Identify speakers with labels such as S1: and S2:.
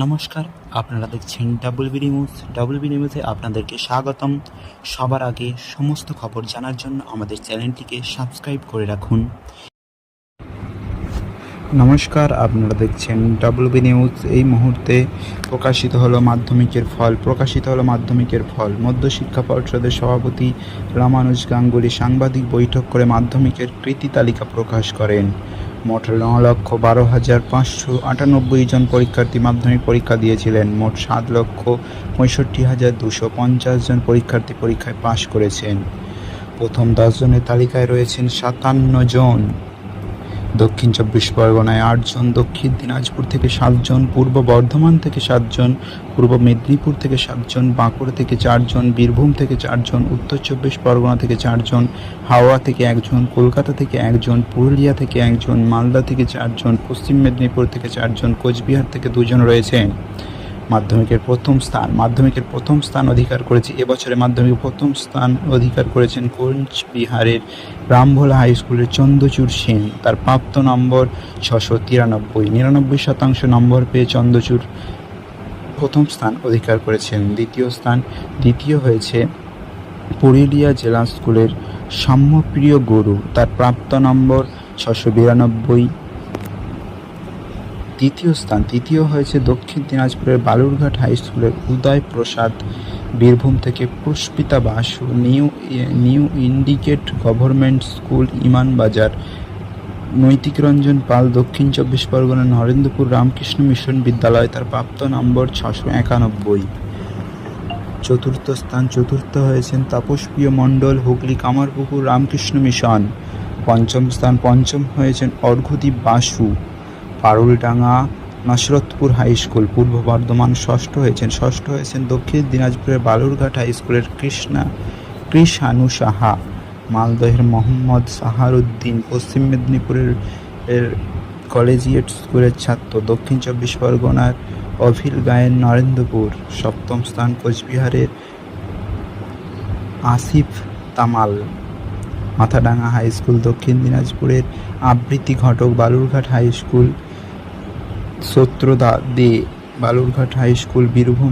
S1: নমস্কার, আপনারা দেখছেন double B news. Double B নিউজে আপনাদেরকে স্বাগতম। সবার আগে সমস্ত খবর জানার জন্য আমাদের চ্যানেলটিকে সাবস্ক্রাইব করে রাখুন। নমস্কার, আপনারা দেখছেন ডাবল বি নিউজ। এই মুহূর্তে প্রকাশিত হলো মাধ্যমিকের ফল। প্রকাশিত হলো মাধ্যমিকের ফল। মধ্যশিক্ষা পর্ষদের সভাপতি রামানুজ গাঙ্গুলি সাংবাদিক বৈঠক করে মাধ্যমিকের কৃতি তালিকা প্রকাশ করেন। মোট ন লক্ষ বারো হাজার পাঁচশো আটানব্বই জন পরীক্ষার্থী মাধ্যমিক পরীক্ষা দিয়েছিলেন। মোট সাত লক্ষ পঁয়ষট্টি হাজার দুশো পঞ্চাশ জন পরীক্ষার্থী পরীক্ষায় পাশ করেছেন। প্রথম দশজনের তালিকায় রয়েছেন সাতান্ন জন। দক্ষিণ চব্বিশ পরগনায় আটজন, দক্ষিণ দিনাজপুর থেকে সাতজন, পূর্ব বর্ধমান থেকে সাতজন, পূর্ব মেদিনীপুর থেকে সাতজন, বাঁকুড়া থেকে চারজন, বীরভূম থেকে চারজন, উত্তর চব্বিশ পরগনা থেকে চারজন, হাওড়া থেকে একজন, কলকাতা থেকে একজন, পুরুলিয়া থেকে একজন, মালদা থেকে চারজন, পশ্চিম মেদিনীপুর থেকে চারজন, কোচবিহার থেকে দুজন রয়েছেন মাধ্যমিকের প্রথম স্থান, মাধ্যমিকের প্রথম স্থান অধিকার করেছে, এবছরে মাধ্যমিক প্রথম স্থান অধিকার করেছেন কোচবিহারের রামভোলা হাই স্কুলের চন্দ্রচূড় সেন। তার প্রাপ্ত নম্বর ছশো তিরানব্বই। নিরানব্বই শতাংশ নম্বর পেয়ে চন্দ্রচূড় প্রথম স্থান অধিকার করেছেন। দ্বিতীয় স্থান, দ্বিতীয় হয়েছে পুরুলিয়া জেলা স্কুলের সাম্যপ্রিয় গুরু। তার প্রাপ্ত নম্বর ছশো বিরানব্বই। তৃতীয় স্থান, তৃতীয় হয়েছে দক্ষিণ দিনাজপুরের বালুরঘাট হাই স্কুলের উদয় প্রসাদ বীরভূম থেকে Pushpita Basu, new new indicate government school, Imanbazar, Naitik Ranjan Pal, দক্ষিণ চব্বিশ পরগনা, নরেন্দ্রপুর রামকৃষ্ণ মিশন বিদ্যালয়, তার প্রাপ্ত নম্বর ছশো একানব্বই। চতুর্থ স্থান, চতুর্থ হয়েছেন তাপসপ্রিয় মণ্ডল, হুগলি কামারপুকুর, রামকৃষ্ণ মিশন। পঞ্চম স্থান, পঞ্চম হয়েছেন অর্ঘ্যদীপ বাসু। পারুলডাঙ্গা নসরতপুর হাই স্কুল, পূর্ব বর্ধমান ষষ্ঠ হয়েছেন। ষষ্ঠ হয়েছেন দক্ষিণ দিনাজপুরের বালুরঘাট হাই স্কুলের কৃষ্ণা, কৃষানু সাহা, মালদহের মোহাম্মদ সাহারুদ্দিন, পশ্চিম মেদিনীপুরের এর কলেজিয়েট স্কুলের ছাত্র, দক্ষিণ চব্বিশ পরগনার অভিল গায়ের নরেন্দ্রপুর, সপ্তম স্থান কোচবিহারের আসিফ তামাল, মাথাডাঙ্গা হাই স্কুল, দক্ষিণ দিনাজপুরের Abritti Ghatak, Balurghat high school Satyada De Balurghat high school Birbhum